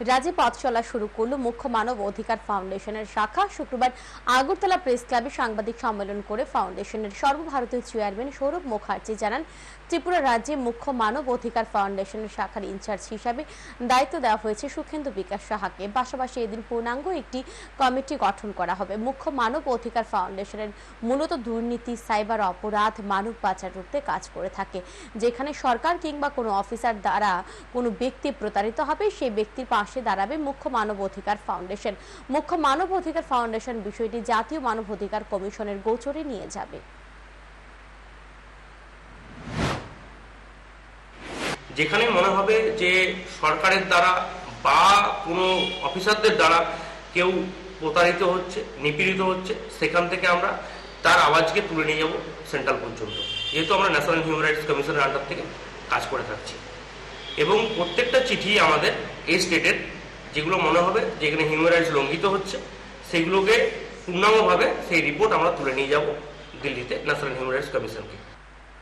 রাজ্যে পথ চলা শুরু করল মুখ্য মানব অধিকার ফাউন্ডেশনের শাখা। শুক্রবার আগরতলা প্রেস ক্লাবে সাংবাদিক সম্মেলন করে ফাউন্ডেশনের সর্বভারতীয় চেয়ারম্যান সৌরভ মুখার্জি জানান, ত্রিপুরা রাজ্যে মুখ্য মানব অধিকার ফাউন্ডেশনের শাখার ইনচার্জ হিসাবে দায়িত্ব দেওয়া হয়েছে সুখেন্দু বিকাশ সাহাকে। পাশাপাশি এদিন পূর্ণাঙ্গ একটি কমিটি গঠন করা হবে। মুখ্য মানব অধিকার ফাউন্ডেশনের মূলত দুর্নীতি, সাইবার অপরাধ, মানব পাচার রুখতে কাজ করে থাকে, যেখানে সরকার কিংবা কোনো অফিসার দ্বারা কোনো ব্যক্তি প্রতারিত হবে, সেই ব্যক্তির পাশে দাঁড়াবে মুখ্য মানব অধিকার ফাউন্ডেশন। মুখ্য মানব অধিকার ফাউন্ডেশন বিষয়টি জাতীয় মানব অধিকার কমিশনের গোচরে নিয়ে যাবে। যেখানে মনে হবে যে সরকারের দ্বারা বা কোনো অফিসারদের দ্বারা কেউ প্রতারিত হচ্ছে, নিপীড়িত হচ্ছে, সেখান থেকে আমরা তার আওয়াজকে তুলে নিয়ে যাব সেন্ট্রাল পর্যন্ত। যেহেতু আমরা ন্যাশনাল হিউম্যান রাইটস কমিশনের আন্ডার থেকে কাজ করে থাকছি। এবং প্রত্যেকটা চিঠি আমাদের এই স্টেটের, যেগুলো মনে হবে, যেখানে হিউম্যান রাইটস লঙ্ঘিত হচ্ছে, সেগুলোকে পূর্ণাঙ্গভাবে সেই রিপোর্ট আমরা তুলে নিয়ে যাব দিল্লিতে ন্যাশনাল হিউম্যান রাইটস কমিশনকে